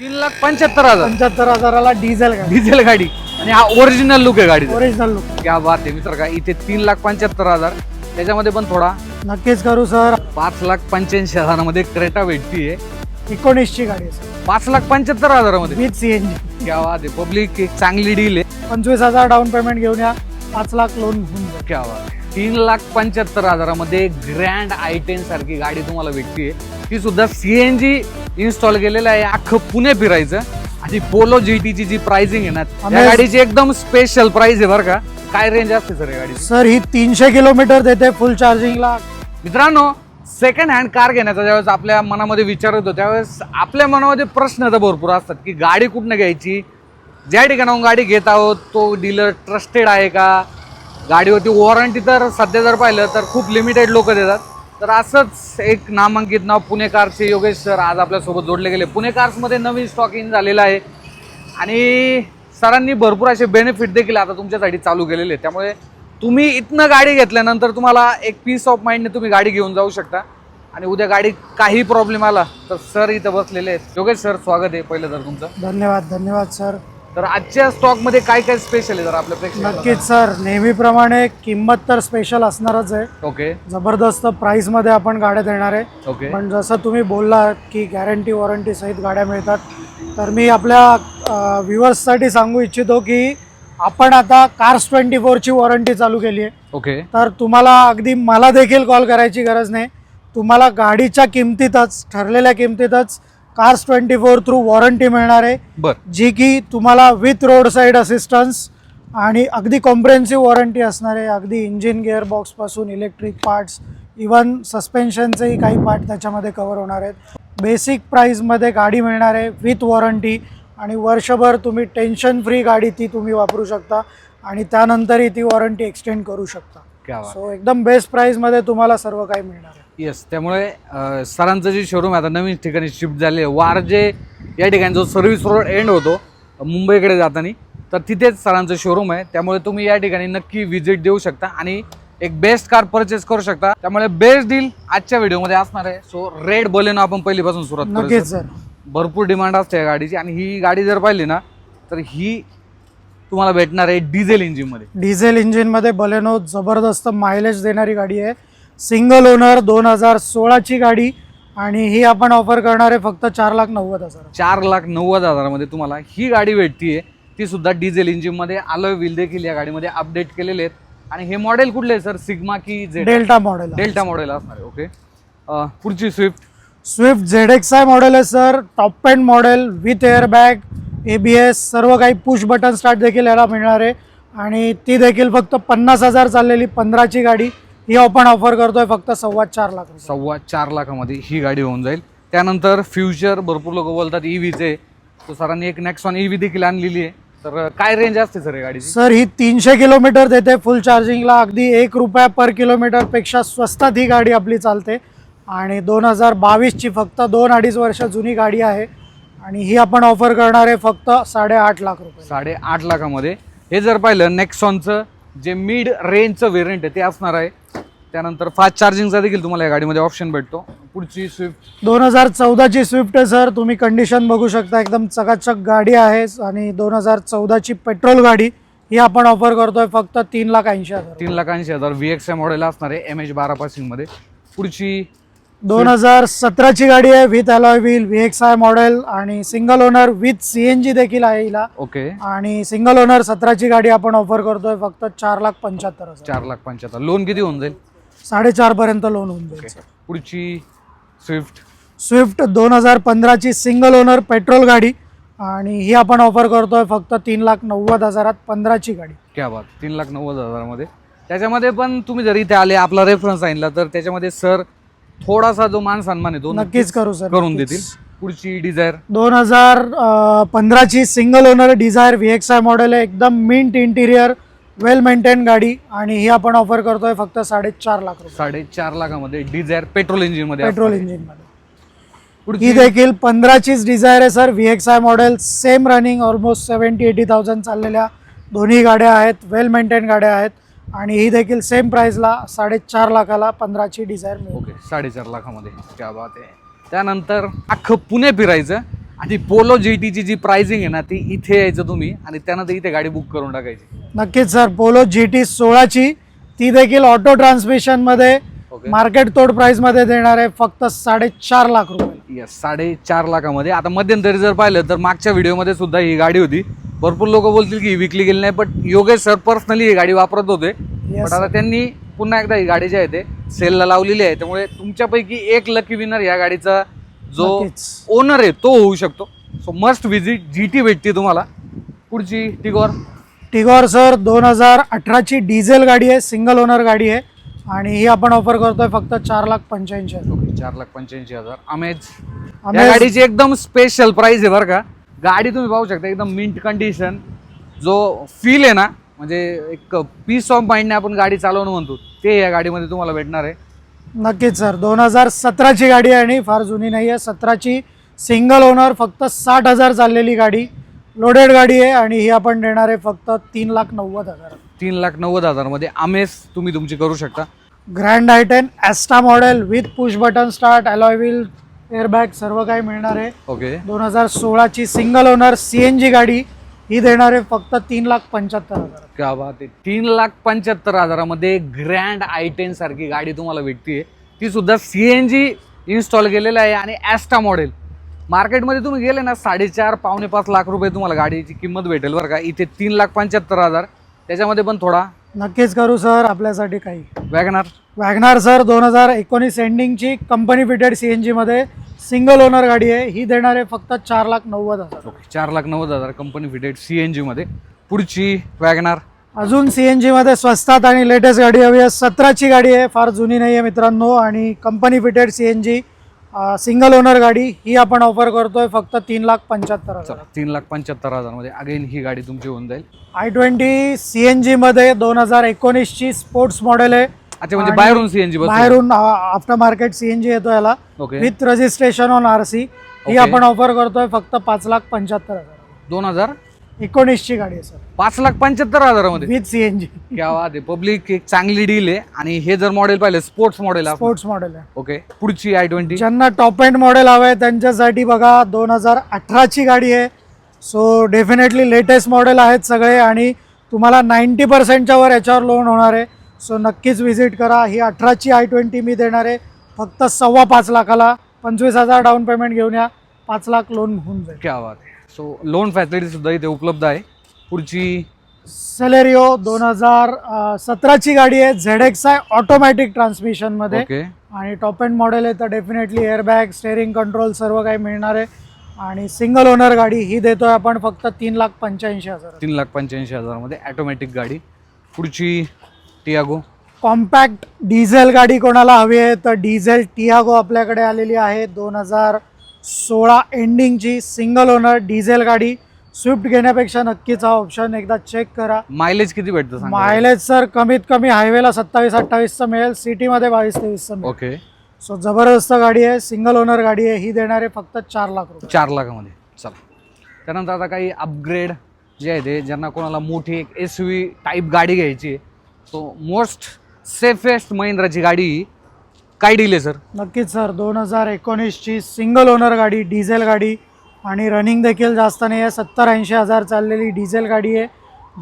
तीन लाख पंच्याहत्तर हजार. पंच्याहत्तर हजाराला डिझेल गाडी. डिझेल गाडी. आणि हा ओरिजिनल लुक आहे गाडी ओरिजिनल लुक क्या बात आहे मित्र का इथे तीन लाख पंच्याहत्तर हजार. त्याच्यामध्ये पण थोडा. नक्कीच करू सर. पाच लाख पंच्याऐंशी हजारामध्ये क्रेटा भेटतीये एकोणीसची गाडी आहे सर. पाच लाख पंच्याहत्तर हजारामध्ये. विथ सीएनजी क्या बात आहे. पब्लिक एक चांगली डील आहे. पंचवीस हजार डाऊन पेमेंट घेऊन या. पाच लाख लोन जाईल. क्या बात आहे. तीन लाख पंच्याहत्तर हजारामध्ये ग्रँड आय टेन सारखी गाडी तुम्हाला भेटतीये. ती सुद्धा सीएनजी इन्स्टॉल केलेलं आहे. अख्खं पुणे फिरायचं. आणि पोलो जीटीची जी प्राइसिंग आहे ना त्या गाडीची एकदम स्पेशल प्राइस आहे बरं का. काय रेंज असते सर या गाडीची? सर ही तीनशे किलोमीटर देते फुल चार्जिंगला मित्रांनो सेकंड हँड कार घेण्याचा ज्यावेळेस आपल्या मनामध्ये विचार होतो त्यावेळेस आपल्या मनामध्ये प्रश्न तर भरपूर असतात की गाडी कुठनं घ्यायची? ज्या ठिकाणाहून गाडी घेत आहोत तो डीलर ट्रस्टेड आहे का? गाडीवरती वॉरंटी तर सध्या जर पाहिलं तर खूप लिमिटेड लोक देतात. तर असंच एक नामांकित नाव पुणे कारचे योगेश सर आज आपल्यासोबत जोडले गेले. पुणे कार्समध्ये नवीन स्टॉक इन झालेला आहे. आणि सरांनी भरपूर असे बेनिफिट देखील आता तुमच्यासाठी चालू केलेले आहेत. त्यामुळे तुम्ही इथनं गाडी घेतल्यानंतर तुम्हाला एक पीस ऑफ माइंडने तुम्ही गाडी घेऊन जाऊ शकता. आणि उद्या गाडी काही प्रॉब्लेम आला तर सर इथं बसलेले आहेत. योगेश सर स्वागत आहे पहिलं तर तुमचं. धन्यवाद धन्यवाद सर तर आजच्या स्टॉकमध्ये काय काय स्पेशल आहे जर आपल्या प्रेक्षकांना नक्कीच सर नेहमीप्रमाणे किंमत तर स्पेशल असणारच आहे. ओके जबरदस्त प्राइसमध्ये आपण गाड्या देणार आहे. ओके पण जसं तुम्ही बोलला की गॅरंटी वॉरंटी सहित गाड्या मिळतात तर मी आपल्या व्ह्युअर्ससाठी सांगू इच्छितो की आपण आता कार्स ट्वेंटी फोरची वॉरंटी चालू केली आहे. ओके तर तुम्हाला अगदी मला देखील कॉल करायची गरज नाही. तुम्हाला गाडीच्या किमतीतच ठरलेल्या किमतीतच cars twenty four through warranty मिळणार आहे. बर. जी की तुम्हाला विथ रोड साईड असिस्टन्स आणि अगदी कॉम्प्रेन्सिव्ह वॉरंटी असणार आहे. अगदी इंजिन गिअरबॉक्सपासून इलेक्ट्रिक पार्ट्स इवन सस्पेन्शनचेही काही पार्ट त्याच्यामध्ये कवर होणार आहेत. बेसिक प्राईजमध्ये गाडी मिळणार आहे विथ वॉरंटी आणि वर्षभर तुम्ही टेन्शन फ्री गाडी ती तुम्ही वापरू शकता आणि त्यानंतरही ती वॉरंटी एक्सटेंड करू शकता. सो एकदम बेस्ट प्राईजमध्ये तुम्हाला सर्व काही मिळणार आहे. येस त्यामुळे अं, सरांचं जे शोरूम आहे आता नवीन ठिकाणी शिफ्ट झाले वारजे या ठिकाणी जो सर्व्हिस रोड एंड होतो मुंबईकडे जाताना तर तिथेच सरांचं शोरूम आहे. त्यामुळे तुम्ही या ठिकाणी नक्की व्हिजिट देऊ शकता आणि एक बेस्ट कार परचेस करू शकता. त्यामुळे बेस्ट डील आजच्या व्हिडिओमध्ये असणार आहे. सो रेड बोलेनो आपण पहिलीपासून सुरुवात करू नक्कीच सर. भरपूर डिमांड असते या गाडीची. आणि ही गाडी जर पाहिली ना तर ही तुम्हाला भेटणार आहे डिझेल इंजिनमध्ये डिझेल इंजिनमध्ये बलेनो जबरदस्त मायलेज देणारी गाडी आहे. सिंगल ओनर दोन हजार सोळाची गाडी आणि ही आपण ऑफर करणार आहे फक्त चार लाख नव्वद हजार चार लाख नव्वद हजारामध्ये तुम्हाला ही गाडी भेटतीये. ती सुद्धा डिझेल इंजिनमध्ये आलोय व्हील देखील या गाडीमध्ये अपडेट केलेले आहेत. आणि हे मॉडेल कुठले आहे सर सिग्मा की Z Delta model Delta model असणार आहे ओके पुढची Swift Swift Z X I model आहे sir top end model with airbag A B S सर्व काही पुश बटन स्टार्ट देखील याला मिळणार आहे. आणि ती देखील फक्त पन्नास हजार चाललेली पंधराची गाडी. ही आपण ऑफर करतोय फक्त सव्वा चार लाख रुपये. सव्वा चार लाखामध्ये ही गाडी होऊन जाईल. त्यानंतर फ्युचर भरपूर लोक बोलतात E ईव्हीचे तर सरांनी एक नेक्सॉन ईव्ही देखील आणलेली आहे. तर काय रेंज असते सर या गाडीची? सर ही तीनशे किलोमीटर देते फुल चार्जिंगला अगदी एक रुपया पर किलोमीटरपेक्षा स्वस्तात ही गाडी आपली चालते. आणि दोन हजार बावीसची फक्त दोन अडीच वर्ष जुनी गाडी आहे. आणि ही आपण ऑफर करणार आहे फक्त साडेआठ लाख रुपये. साडे आठ लाखामध्ये. हे जर पाहिलं नेक्सॉनचं जे मिड रेंजचं व्हेरियंट आहे ते असणार आहे. त्यानंतर फास्ट चार्जिंगचा देखील तुम्हाला या गाडीमध्ये ऑप्शन भेटतो. पुढची स्विफ्ट दोन हजार चौदाची स्विफ्ट आहे सर तुम्ही कंडिशन बघू शकता एकदम चकाचक गाडी आहे आणि दोन हजार चौदाची पेट्रोल गाडी ही आपण ऑफर करतोय फक्त तीन लाख ऐंशी हजार. तीन लाख ऐंशी हजार. व्ही एक्स मॉडेल असणार आहे एम एच बारा पासिंगमध्ये पुढची दोन हजार सतराची गाडी आहे with alloy wheel V X I model आणि single owner with C N G देखील आहे हिला. ओके. आणि सिंगल ओनर सतराची गाडी आपण ऑफर करतोय फक्त चार लाख पंच्याहत्तर हजार. चार लाख पंच्याहत्तर. लोन किती होऊन जाईल? साडेचार पर्यंत लोन होऊन जाईल सर. पुढची स्विफ्ट स्विफ्ट दोन हजार पंधराची सिंगल ओनर पेट्रोल गाडी आणि ही आपण ऑफर करतोय फक्त तीन लाख नव्वद हजारात पंधराची गाडी. क्या बात. तीन लाख नव्वद हजारामध्ये. त्याच्यामध्ये पण तुम्ही जर इथे आले आपला रेफरन्स सांगितला तर त्याच्यामध्ये सर थोडासा जो मान सन्मान आहे तो नक्कीच करू सर करून नक्कीच. देतील. पुढची डिझायर दोन हजार पंधराची single owner Dzire V X I model आहे एकदम मिंट इंटिरियर वेल मेंटेन गाडी आणि ही आपण ऑफर करतोय फक्त साडेचार लाख रुपये. साडेचार लाखामध्ये डिझायर पेट्रोल इंजिनमध्ये पेट्रोल असणार. इंजिनमध्ये. पुढची ही देखील पंधराचीच डिझायर आहे sir. V X I model same running almost seventy eighty thousand चाललेल्या दोन्ही गाड्या आहेत वेल मेंटेन गाड्या आहेत. आणि ही देखील सेम प्राइसला साडेचार लाखाला पंधराची डिझायर मिळेल. ओके साडेचार लाखामध्ये. क्या बात आहे. त्यानंतर अख्खं पुणे फिरायचं. आणि पोलो जी टीची जी प्राइसिंग आहे ना ती इथे यायचं तुम्ही आणि त्यानंतर इथे गाडी बुक करून टाकायची. नक्कीच सर पोलो जी टी सोळाची ती देखील ऑटो ट्रान्समिशनमध्ये ओके. मार्केट तोड प्राईसमध्ये देणार आहे फक्त साडेचार लाख रुपये. यस साडेचार लाखामध्ये. आता मध्यंतरी जर पाहिलं तर मागच्या व्हिडिओमध्ये सुद्धा ही गाडी होती. भरपूर लोक बोलतील की ही विकली गेली नाही बट योगेश सर पर्सनली ही गाडी वापरत होते. बट आता त्यांनी पुन्हा एकदा ही गाडी जी आहे ते सेलला लावलेली आहे. त्यामुळे तुमच्यापैकी एक लकी विनर या गाडीचा जो नक्कीच. ओनर आहे तो होऊ शकतो. So must visit G T भेटते तुम्हाला. पुढची टिगॉर. टिगॉर सर दोन हजार अठराची डिझेल गाडी आहे सिंगल ओनर गाडी आहे. आणि ही आपण ऑफर करतोय फक्त चार लाख पंच्याऐंशी हजार. ओके चार लाख पंच्याऐंशी हजार. अमेज या अमेज- गाडीची एकदम स्पेशल प्राइस आहे बरं का. गाडी तुम्ही पाहू शकता एकदम मिंट कंडिशन जो फील आहे ना म्हणजे एक पीस ऑफ माइंडने आपण गाडी चालवणं म्हणतो ते या गाडीमध्ये तुम्हाला भेटणार आहे. नक्कीच सर दोन हजार सतराची गाडी आहे आणि फार जुनी नाही आहे. सतराची सिंगल ओनर फक्त साठ हजार चाललेली गाडी लोडेड गाडी आहे आणि ही आपण देणार आहे फक्त तीन लाख नव्वद हजार. तीन लाख नव्वद हजारमध्ये अमेस तुम्ही तुमची करू शकता. Grand I ten Asta model with push button start alloy wheel airbag सर्व काही मिळणार आहे. ओके दोन हजार सोळाची single owner C N G गाडी ही देणार आहे फक्त तीन लाख पंच्याहत्तर हजार क्या बात आहे. तीन लाख पंच्याहत्तर हजारामध्ये ग्रँड आय टेन सारखी गाडी तुम्हाला भेटते ती सुद्धा सी एन जी इन्स्टॉल केलेलं आहे आणि ॲस्टा मॉडेल मार्केटमध्ये तुम्ही गेले ना साडेचार पावणे पाच लाख रुपये तुम्हाला गाडीची किंमत भेटेल बरं का. इथे तीन लाख पंच्याहत्तर हजार. त्याच्यामध्ये पण थोडा नक्कीच करू सर. आपल्यासाठी काही. वॅगनार. वॅगनार सर दोन हजार एकोणीस एंडिंगची कंपनी फिटेड सी एन जीमध्ये सिंगल ओनर गाडी आहे. ही देणार आहे फक्त चार लाख नव्वद हजार. ओके चार लाख नव्वद हजार कंपनी फिटेड सी एन जीमध्ये पुढची वॅगनार. अजून सी एन जीमध्ये स्वस्तात आणि लेटेस्ट गाडी हवी आहे. सतराची गाडी आहे. फार जुनी नाही आहे मित्रांनो. आणि company fitted C N G single owner गाडी ही आपण ऑफर करतोय फक्त तीन लाख पंच्याहत्तर हजार. तीन लाख पंच्याहत्तर हजारमध्ये अगेन ही गाडी तुमची होऊन जाईल. आय ट्वेंटी सी एन जीमध्ये दोन हजार एकोणीसची स्पोर्ट्स मॉडेल आहे. अच्छा म्हणजे बाहेरून सी एन जी बस बाहेरून after market C N G येतो याला. With registration on R C ही. आपण ऑफर करतोय फक्त पाच लाख पंच्याहत्तर हजार. दोन हजार एकोणीसची गाडी आहे सर. पाच लाख पंच्याहत्तर हजारामध्ये? विथ सी एन जी क्या बात आहे. पब्लिक एक चांगली डील आहे. आणि हे जर मॉडेल पाहिलं स्पोर्ट्स मॉडेल स्पोर्ट्स मॉडेल आहे. ओके पुढची आय ट्वेंटी ज्यांना टॉप एंड मॉडेल हवं आहे त्यांच्यासाठी बघा दोन हजार अठराची गाडी आहे. सो डेफिनेटली लेटेस्ट मॉडेल आहेत सगळे आणि तुम्हाला नाईन्टी पर्सेंटच्या वर याच्यावर लोन होणार आहे. सो नक्कीच व्हिजिट करा. ही अठराची आय ट्वेंटी मी देणार आहे. फक्त सव्वा पाच लाखाला पंचवीस हजार डाऊन पेमेंट घेऊन या. पाच लाख लोन होऊन जाईल. क्या बात आहे. सो लोन फॅसिलिटी सुद्धा इथे उपलब्ध आहे. पुढची सेलेरिओ दोन हजार सतराची गाडी आहे झेड एक्स आय ऑटोमॅटिक ट्रान्समिशनमध्ये ओके आणि टॉप एंड मॉडेल आहे तर डेफिनेटली एअरबॅग स्टेअरिंग कंट्रोल सर्व काही मिळणार आहे. आणि सिंगल ओनर गाडी ही देतोय आपण फक्त तीन लाख पंच्याऐंशी हजार. तीन लाख पंच्याऐंशी हजारमध्ये ॲटोमॅटिक गाडी. पुढची टियागो कॉम्पॅक्ट डिझेल गाडी कोणाला हवी आहे तर डिझेल टियागो आपल्याकडे आलेली आहे दोन हजार सोळा एंडिंगची सिंगल ओनर डिझेल गाडी स्विफ्ट घेण्यापेक्षा नक्कीच हा ऑप्शन एकदा चेक करा. मायलेज किती भेटतं मायलेज सर कमीत कमी हायवेला सत्तावीस अठ्ठावीसचं मिळेल. सिटीमध्ये बावीस तेवीसचं मिळेल. ओके सो जबरदस्त गाडी आहे. सिंगल ओनर गाडी आहे. ही देणारे फक्त चार लाख रुपये. चार लाखामध्ये. चला. त्यानंतर आता काही अपग्रेड जे आहे ते ज्यांना कोणाला मोठी एक एस व्ही टाईप गाडी घ्यायची सो मोस्ट सेफेस्ट महिंद्राची गाडी काय डील आहे सर नक्कीच सर दोन हजार एकोणीसची सिंगल ओनर गाडी डिझेल गाडी आणि रनिंग देखील जास्त नाही आहे. सत्तर ऐंशी हजार चाललेली डिझेल गाडी आहे.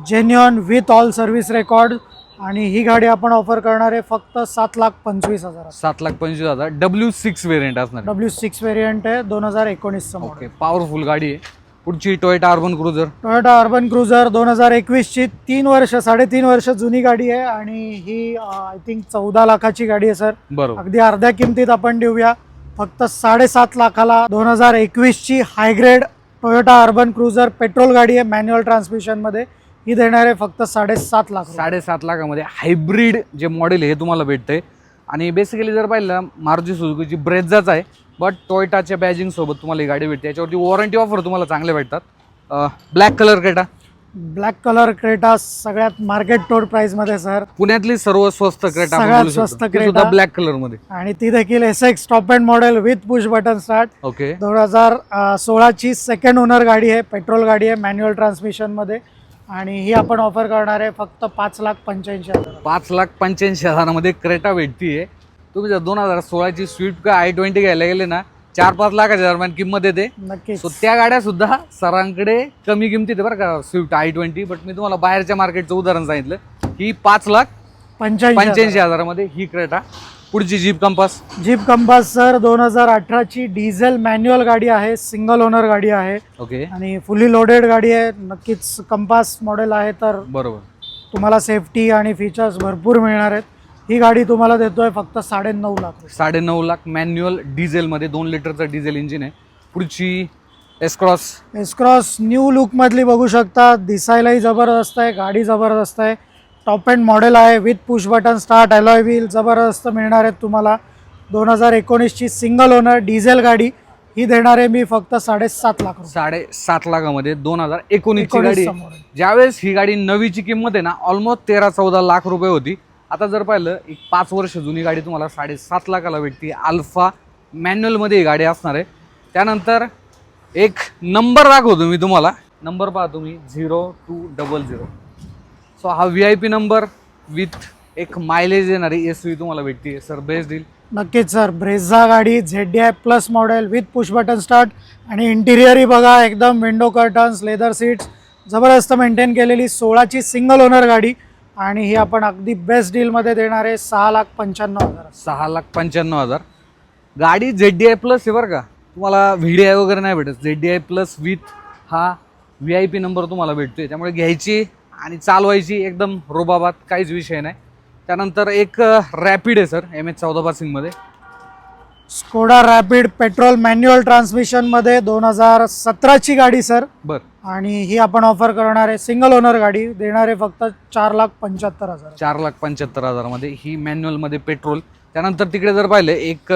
Genuine with all service record आणि ही गाडी आपण ऑफर करणार आहे फक्त सात लाख पंचवीस हजार. सात लाख पंचवीस हजार. डब्ल्यू सिक्स वेरियंट असणार डब्ल्यू सिक्स व्हेरियंट आहे दोन हजार एकोणीसचं ओके पॉवरफुल गाडी आहे. पुढची Toyota Urban Cruiser? Toyota Urban Cruiser दोन हजार एकवीसची तीन वर्ष साडेतीन वर्ष जुनी गाडी आहे आणि ही आय थिंक चौदा लाखाची गाडी आहे सर. बरोबर. अगदी अर्ध्या किमतीत आपण देऊया. फक्त साडेसात लाखाला दोन हजार एकवीसची high grade Toyota Urban Cruiser petrol गाडी आहे मॅन्युअल ट्रान्समिशनमध्ये ही देणार आहे फक्त साडेसात लाख. साडेसात लाखामध्ये हायब्रिड जे मॉडेल आहे हे तुम्हाला भेटतंय. आणि बेसिकली जर पाहिलं मारुती सुझुकीची ब्रेझाच आहे. बट टोयोटाच्या बॅजिंग सोबत तुम्हाला ही गाडी भेटते. याच्यावरती वॉरंटी ऑफर तुम्हाला चांगले भेटतात. Black colour Creta black colour Creta सगळ्यात मार्केट टोड प्राइसमध्ये सर पुण्यातली सर्व स्वस्त क्रेटा सगळ्यात स्वस्त. सुद्धा ब्लॅक कलरमध्ये. आणि ती देखील S X top end model with push button start okay दोन हजार सोळाची सेकंड ओनर गाडी आहे पेट्रोल गाडी आहे मॅन्युअल ट्रान्समिशनमध्ये आणि ही आपण ऑफर करणार आहे फक्त पाच लाख पंच्याऐंशी हजार. पाच लाख पंच्याऐंशी हजारामध्ये क्रेटा भेटतीये. तुम्ही जर दोन हजार सोळाची स्विफ्ट का आय ट्वेंटी घ्यायला गेले ना चार पाच लाखाच्या दरम्यान किंमत येते. नक्कीच. सो त्या गाड्या सुद्धा सरांकडे कमी किमतीत आहे बरं का स्विफ्ट आय ट्वेंटी. बट मी तुम्हाला बाहेरच्या मार्केटचं उदाहरण सांगितलं. ही पाच लाख पंच्याऐंशी पंच्याऐंशी हजारामध्ये ही क्रेटा. पुढची Jeep Compass Jeep Compass sir दोन हजार अठराची डिझेल मॅन्युअल गाडी आहे सिंगल ओनर गाडी आहे. ओके आणि फुली लोडेड गाडी आहे. नक्कीच कंपास मॉडेल आहे तर बरोबर. तुम्हाला सेफ्टी आणि फीचर्स भरपूर मिळणार आहेत. ही गाडी तुम्हाला देतोय फक्त साडे नऊ लाख साडे नऊ लाख मॅन्युअल डिझेलमध्ये दोन लिटरचं डिझेल इंजिन आहे. पुढची एसक्रॉस एसक्रॉस न्यू लुकमधली बघू शकता. दिसायलाही जबरदस्त आहे गाडी जबरदस्त आहे. टॉप एंड मॉडेल आहे with push button start alloy wheel जबरदस्त मिळणार आहेत तुम्हाला. दोन हजार एकोणीसची सिंगल ओनर डिझेल गाडी ही देणार आहे मी फक्त साडेसात लाख रुपये. साडे सात लाखामध्ये दोन हजार एकोणीसची गाडी. ज्यावेळेस ही गाडी नवीची किंमत आहे ना ऑलमोस्ट तेरा चौदा लाख रुपये होती. आता जर पाहिलं एक पाच वर्ष जुनी गाडी तुम्हाला साडेसात लाखाला भेटते. अल्फा मॅन्युअलमध्ये ही गाडी असणार आहे. त्यानंतर एक नंबर दाखवतो मी तुम्हाला. नंबर पहा तुम्ही zero two double zero so हा V I P number with एक मायलेज येणारी एस व्ही तुम्हाला भेटते. सर बेस्ट डील नक्कीच सर ब्रेझा गाडी Z D I plus model with push button start आणि इंटिरियरही बघा एकदम विंडो कर्टन्स लेदर सीट्स जबरदस्त मेंटेन केलेली सोळाची सिंगल ओनर गाडी. आणि ही आपण अगदी बेस्ट डीलमध्ये देणार आहे सहा लाख पंच्याण्णव हजार. सहा लाख पंच्याण्णव हजार. गाडी झेड डी आय प्लस आहे बरं का. तुम्हाला व्ही डी आय वगैरे नाही भेटत. Z D I plus with हा व्ही आय पी नंबर तुम्हाला भेटतोय. त्यामुळे घ्यायची आणि चालवायची एकदम रोबाबात काहीच विषय नाही. त्यानंतर एक रॅपिड आहे सर. एम एच चौदा पासिंगमध्ये स्कोडा रॅपिड पेट्रोल मॅन्युअल ट्रान्समिशनमध्ये दोन हजार सतराची गाडी सर. बरं. आणि ही आपण ऑफर करणार आहे. सिंगल ओनर गाडी देणार आहे फक्त चार लाख पंच्याहत्तर हजार. चार लाख पंच्याहत्तर हजारामध्ये ही मॅन्युअलमध्ये पेट्रोल त्यानंतर तिकडे जर पाहिलं एक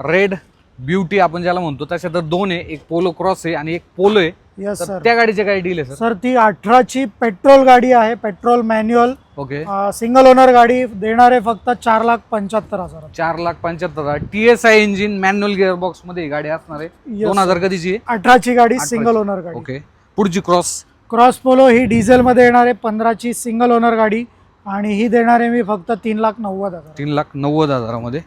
रेड ब्युटी आपण ज्याला म्हणतो तशा तर दोन आहे. एक पोलो क्रॉस आहे आणि एक पोलो आहे. तर सर त्या गाडीचे काय डील आहे सर सर ती अठराची पेट्रोल गाडी आहे petrol manual okay single owner गाडी देणार आहे फक्त चार लाख पंच्याहत्तर हजार. चार लाख पंच्याहत्तर हजार. T S I engine manual gear बॉक्समध्ये ही गाडी असणार आहे. Yes, दोन हजार कधीची आहे? अठराची गाडी. सिंगल ओनर गाडी. ओके पुढची क्रॉस क्रॉस पोलो ही डिझेलमध्ये येणार आहे पंधराची सिंगल ओनर गाडी. आणि ही देणार आहे मी फक्त तीन लाख नव्वद हजार. तीन लाख नव्वद हजारामध्ये.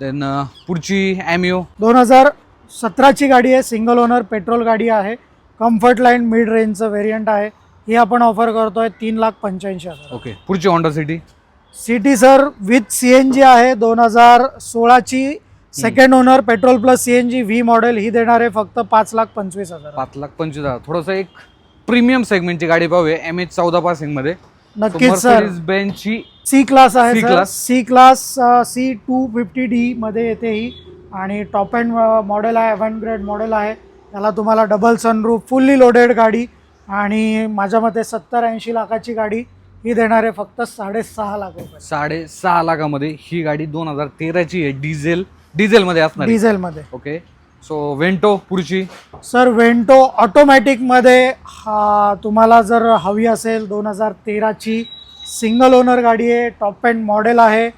देन पुढची ॲमिओ दोन हजार सतराची गाडी आहे. सिंगल ओनर पेट्रोल गाडी आहे. कम्फर्ट लाईन मिड रेंजचं व्हेरियंट आहे. ही आपण ऑफर करतोय तीन लाख पंच्याऐंशी हजार. ओके पुढची Honda City City sir with C N G आहे. दोन हजार सोळाची second owner petrol plus C N G V model ही देणार आहे फक्त पाच लाख पंचवीस हजार. पाच लाख पंचवीस हजार. थोडंसं एक प्रीमियम सेगमेंटची गाडी पाहूया. एम एच चौदा पासिंगमध्ये. नक्कीच सर. बेंचची सी क्लास आहे sir. C class C two fifty D मध्ये येते ही. आणि टॉप अँड मॉडेल आहे वन ग्रेड मॉडेल आहे. त्याला तुम्हाला डबल सनरूफ फुल्ली लोडेड गाडी आणि माझ्या मते सत्तर ऐंशी लाखाची गाडी ही देणार आहे फक्त साडेसहा लाख रुपये. साडे सहा लाखामध्ये ही गाडी दोन हजार तेराची आहे. डिझेल डिझेलमध्ये असणार. डिझेलमध्ये ओके सो वेंटो पुढची सर वेंटो ऑटोमॅटिकमध्ये हा तुम्हाला जर हवी असेल दोन हजार तेराची सिंगल ओनर गाडी आहे टॉप अँड मॉडेल आहे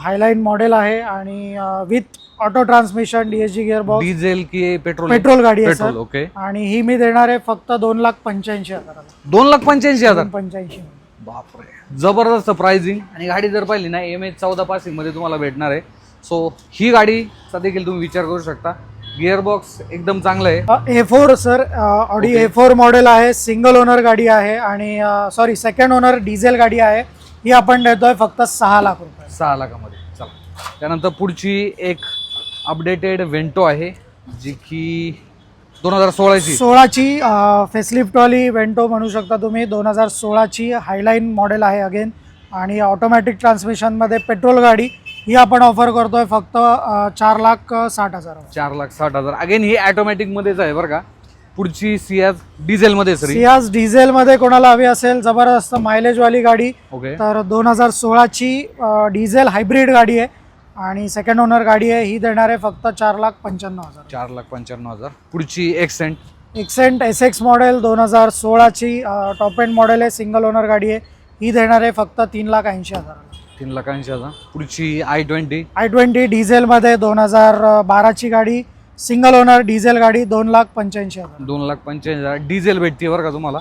हायलाईन मॉडेल आहे आणि with auto transmission D S G gear box diesel की पेट्रोल पेट्रोल गाडी आहे पेट्रोल सर ओके आणि ही मी देणार आहे फक्त दोन लाख पंच्याऐंशी हजाराला. दोन लाख पंच्याऐंशी हजार? पंच्याऐंशी बापरे. जबरदस्त प्राइसिंग आणि गाडी जर पाहिली ना एम एच चौदा पासिंगमध्ये तुम्हाला भेटणार आहे. सो ही गाडीचा देखील तुम्ही विचार करू शकता. गिअर बॉक्स एकदम चांगलं आहे. A four sir Audi. A four model आहे सिंगल ओनर गाडी आहे आणि सॉरी सेकंड ओनर डिझेल गाडी आहे. ही आपण देतोय फक्त सहा लाख रुपये. सहा लाखामध्ये. चला. त्यानंतर पुढची एक अपडेटेड वेंटो आहे जी की दोन हजार सोळाची. सोळाची फेसलिफ्टवाली वेंटो म्हणू शकता तुम्ही. दोन हजार सोळाची हायलाईन मॉडेल आहे अगेन आणि ऑटोमॅटिक ट्रान्समिशनमध्ये पेट्रोल गाडी. ही आपण ऑफर करतोय फक्त चार लाख साठ हजार. चार लाख साठ हजार. अगेन ही ऑटोमॅटिक मध्येच आहे बरं का? पुढची सियाज डिझेल मध्ये सियाज डिझेलमध्ये कोणाला हवी असेल जबरदस्त मायलेजवाली गाडी ओके. तर दोन हजार सोळाची डिझेल हायब्रिड गाडी आहे. आणि सेकंड ओनर गाडी आहे ही देणार आहे फक्त चार लाख पंच्याण्णव हजार. चार लाख पंच्याण्णव हजार. पुढची Xcent Xcent S X model दोन हजार सोळाची टॉप एंड मॉडेल आहे सिंगल ओनर गाडी आहे. ही देणार आहे फक्त तीन लाख ऐंशी हजाराला तीन लाख ऐंशी हजार पुढची आय ट्वेंटी आय ट्वेंटी डिझेलमध्ये दोन हजार बाराची गाडी सिंगल ओनर डिझेल गाडी दोन लाख पंच्याऐंशी हजार. दोन लाख पंच्याऐंशी हजार. डिझेल भेटते बरं का तुम्हाला?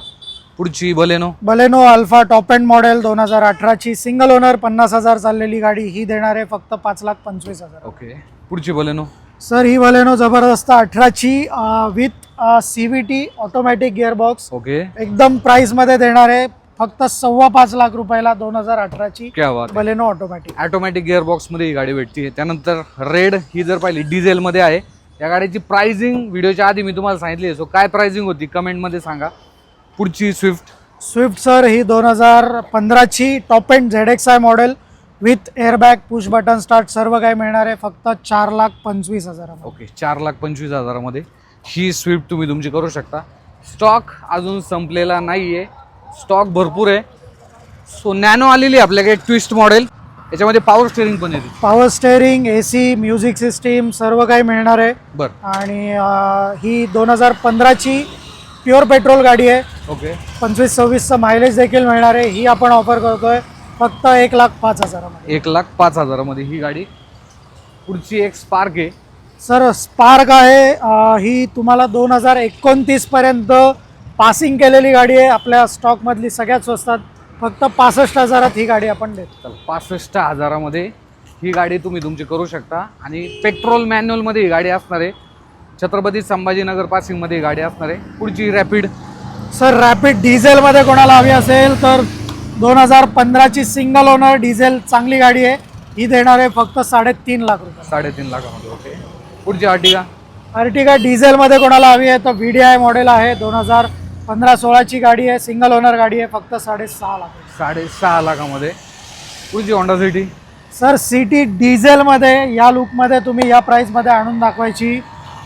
पुढची Baleno. Baleno Alpha top end model दोन हजार अठराची. सिंगल ओनर पन्नास हजार चाललेली गाडी ही देणार आहे फक्त पाच लाख पंचवीस हजार. ओके. पुढची बलेनो. सर ही वलेनो जबरदस्त अठराची with C V T automatic gearbox okay. एकदम प्राईसमध्ये देणार आहे. फक्त सव्वा पाच लाख रुपयाला दोन हजार अठराची क्या बात आहे. बलेनो ऑटोमॅटिक ऑटोमॅटिक गिअरबॉक्समध्ये ही गाडी भेटते. त्यानंतर रेड ही जर पाहिली डिझेलमध्ये आहे. या गाडीची प्राइसिंग व्हिडिओच्या आधी मी तुम्हाला सांगितली सो काय प्राइसिंग होती? कमेंटमध्ये सांगा. पुढची स्विफ्ट स्विफ्ट सर ही दोन हजार पंधराची top end Z X I model with airbag push button start सर्व काही मिळणार आहे. फक्त चार लाख पंचवीस हजारामध्ये. ओके चार लाख पंचवीस हजारामध्ये. ही स्विफ्ट तुम्ही तुमची करू शकता. स्टॉक अजून संपलेला नाही आहे स्टॉक भरपूर आहे. सो नॅनो आलेली आहे आपल्याकडे ट्विस्ट मॉडेल. याच्यामध्ये पॉवर स्टेअरिंग पण येते power steering A C music system सर्व काही मिळणार आहे. बरं. आणि अं, ही दोन हजार पंधराची प्युअर पेट्रोल गाडी आहे. ओके पंचवीस सव्वीसचं मायलेज देखील मिळणार आहे. ही आपण ऑफर करतोय. फक्त एक लाख पाच हजारामध्ये. एक लाख पाच हजारामध्ये ही गाडी. पुढची एक स्पार्क आहे. सर स्पार्क आहे. अं, ही तुम्हाला दोन हजार एकोणतीसपर्यंत पासिंग केलेली गाडी आहे. आपल्या स्टॉकमधली सगळ्यात स्वस्तात फक्त पासष्ट हजारात ही गाडी आपण देतो. पासष्ट हजारामध्ये ही गाडी तुम्ही तुमची करू शकता. आणि पेट्रोल मॅन्युअलमध्ये ही गाडी असणार आहे. छत्रपती संभाजीनगर पासिंगमध्ये ही गाडी असणार आहे. पुढची रॅपिड सर रॅपिड डिझेलमध्ये कोणाला हवी असेल तर दोन हजार पंधराची सिंगल ओनर डिझेल चांगली गाडी आहे. ही देणार आहे फक्त साडेतीन लाख रुपये. साडेतीन लाखामध्ये ओके पुढची आर्टिगा. अर्टिगा डिझेलमध्ये कोणाला हवी आहे तर व्ही डी आय मॉडेल आहे. दोन हजार पंधरा सोळाची गाडी आहे सिंगल ओनर गाडी आहे फक्त साडेसहा लाख. साडेसहा लाखामध्ये. पुढची होंडा सिटी सर सिटी डिझेलमध्ये या लुकमध्ये तुम्ही या प्राईसमध्ये आणून दाखवायची.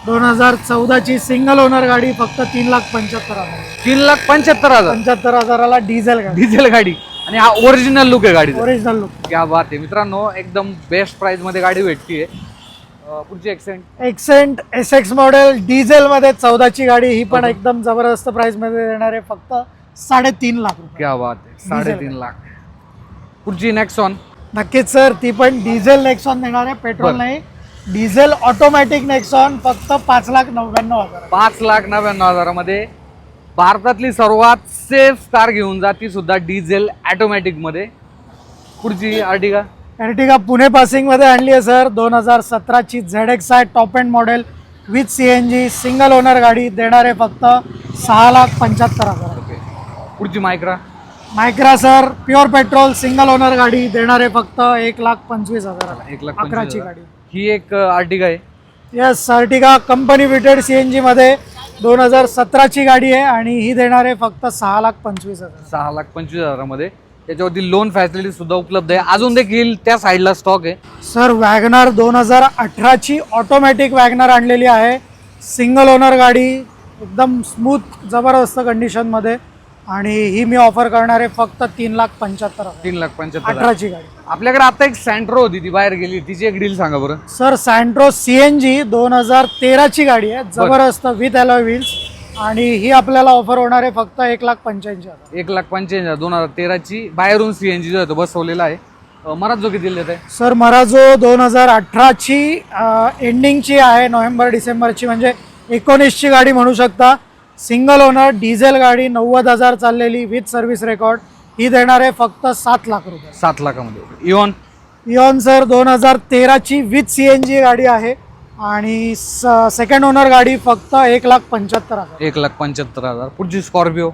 दोन हजार चौदाची सिंगल ओनर गाडी फक्त तीन लाख पंच्याहत्तर हजार. तीन लाख पंच्याहत्तर हजार? पंच्याहत्तर हजाराला डिझेल गाडी. डिझेल गाडी. आणि हा ओरिजिनल लुक आहे गाडीचा. ओरिजिनल लुक क्या बात आहे. मित्रांनो एकदम बेस्ट प्राइसमध्ये गाडी भेटतीये. अं, पुढची Xcent Xcent S X model डिझेलमध्ये चौदाची गाडी ही पण एकदम जबरदस्त प्राईसमध्ये देणार आहे. फक्त साडेतीन लाख रुपये. क्या बात आहे. साडेतीन लाख. पुढची नेक्सॉन नक्कीच सर ती पण डिझेल नेक्सॉन देणार आहे. पेट्रोल बरं. नाही. डिझेल ऑटोमॅटिक नेक्सॉन फक्त पाच लाख नव्याण्णव हजार. पाच लाख नव्याण्णव हजारामध्ये भारतातली सर्वात सेफ कार घेऊन जा. ती सुद्धा डिझेल ऑटोमॅटिकमध्ये. पुढची आर्टिगा एर्टिगा पुणे पासिंगमध्ये आणली आहे सर. दोन हजार सतराची Z X I top end model with C N G single owner गाडी देणार आहे फक्त सहा लाख पंच्याहत्तर हजार. ओके पुढची Micra Micra sir. Pure petrol single owner गाडी देणार आहे फक्त एक लाख पंचवीस हजार. एक लाख अकराची. गाडी. ही एक आर्टिगा आहे? Yes Ertiga company fitted C एनमध्ये दोन हजार सतराची गाडी आहे आणि ही देणार आहे फक्त सहा लाख पंचवीस हजार. सहा लाख पंचवीस हजारामध्ये. त्याच्यावरती लोन फॅसिलिटी सुद्धा उपलब्ध आहे. अजून देखील त्या साईडला स्टॉक आहे. सर वॅगनार दोन हजार अठराची ऑटोमॅटिक वॅगनार आणलेली आहे. सिंगल ओनर गाडी एकदम स्मूथ जबरदस्त कंडिशनमध्ये आणि ही मी ऑफर करणार आहे फक्त तीन लाख पंच्याहत्तर हजार. तीन लाख पंच्याहत्तर. अठराची गाडी. आपल्याकडे आता एक सँट्रो होती ती बाहेर गेली. तिची एक डील सांगा बरं. Sir Santro C N G दोन हजार तेराची गाडी आहे. जबरदस्त विथ अलॉय व्हील्स आणि ही आपल्याला ऑफर होणार आहे फक्त एक लाख पंच्याऐंशी हजार. एक लाख पंच्याऐंशी हजार दोन हजार तेराची बाहेरून सी एन जी जो आहे तो बसवलेला आहे. अं, जो किती देत आहे? सर मराजो दोन हजार अठराची एंडिंगची आहे नोव्हेंबर डिसेंबरची. म्हणजे एकोणीसची गाडी म्हणू शकता. सिंगल ओनर डिझेल गाडी नव्वद हजार चाललेली विथ सर्व्हिस रेकॉर्ड ही देणार आहे फक्त सात लाख रुपये. सात लाखामध्ये. इऑन इऑन सर दोन हजार तेराची विथ सी एन जी गाडी आहे. आणि सेकंड ओनर गाडी फक्त एक लाख पंच्याहत्तर हजार. एक लाख पंच्याहत्तर हजार. पुढची स्कॉर्पिओ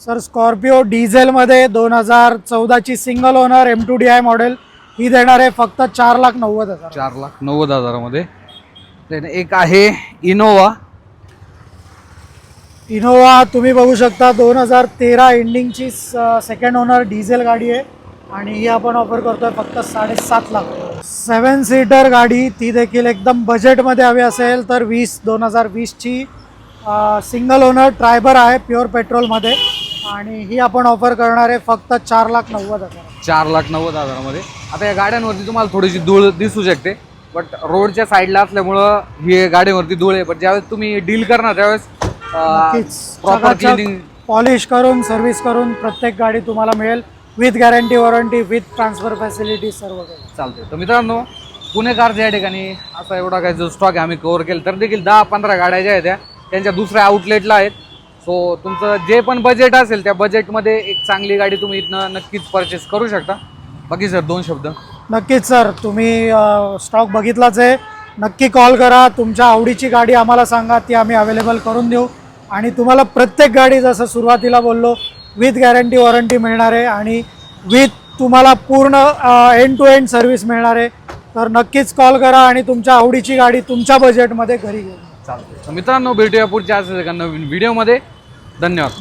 सर स्कॉर्पिओ डिझेलमध्ये दोन हजार चौदाची single owner M two D I model ही देणार आहे फक्त चार लाख नव्वद हजार. चार लाख नव्वद हजारामध्ये. एक आहे इनोवा इनोवा तुम्ही बघू शकता दोन हजार तेरा एंडिंगची सेकंड ओनर डिझेल गाडी आहे. आणि ही आपण ऑफर करतोय फक्त साडेसात लाख. सेवन सीटर गाडी ती देखील एकदम बजेटमध्ये हवी असेल तर वीस दोन हजार वीसची सिंगल ओनर ट्रायबर आहे प्युअर पेट्रोलमध्ये आणि ही आपण ऑफर करणार आहे फक्त चार लाख नव्वद हजार. चार लाख नव्वद हजारामध्ये. आता या गाड्यांवरती तुम्हाला थोडीशी धूळ दिसू शकते बट रोडच्या साईडला असल्यामुळं ही गाडीवरती धूळ आहे. पण ज्यावेळेस तुम्ही डील करणार त्यावेळेस प्रॉपर क्लिनिंग पॉलिश करून सर्व्हिस करून प्रत्येक गाडी तुम्हाला मिळेल. With guarantee warranty with transfer facility सर्व काही. चालते तर मित्रांनो पुणेकारच्या या ठिकाणी असा एवढा काय जो स्टॉक आहे आम्ही कव्हर केला तर देखील दहा पंधरा गाड्या ज्या आहेत त्या त्यांच्या दुसऱ्या आउटलेटला आहेत. सो तुमचं जे पण बजेट असेल त्या बजेटमध्ये एक चांगली गाडी तुम्ही इथनं नक्कीच परचेस करू शकता. बाकी सर दोन शब्द. नक्कीच सर. तुम्ही स्टॉक बघितलाच आहे. नक्की कॉल करा. तुमच्या आवडीची गाडी आम्हाला सांगा. ती आम्ही अवेलेबल करून देऊ. आणि तुम्हाला प्रत्येक गाडी जसं सुरुवातीला बोललो विथ गॅरंटी वॉरंटी मिळणार आहे आणि विथ तुम्हाला पूर्ण एंड टू एंड सर्व्हिस मिळणार आहे. तर नक्कीच कॉल करा आणि तुमच्या आवडीची गाडी तुमच्या बजेटमध्ये घरी घेऊन चालते मित्रांनो भेटूया पुढच्या असेच एका नवीन व्हिडिओमध्ये धन्यवाद.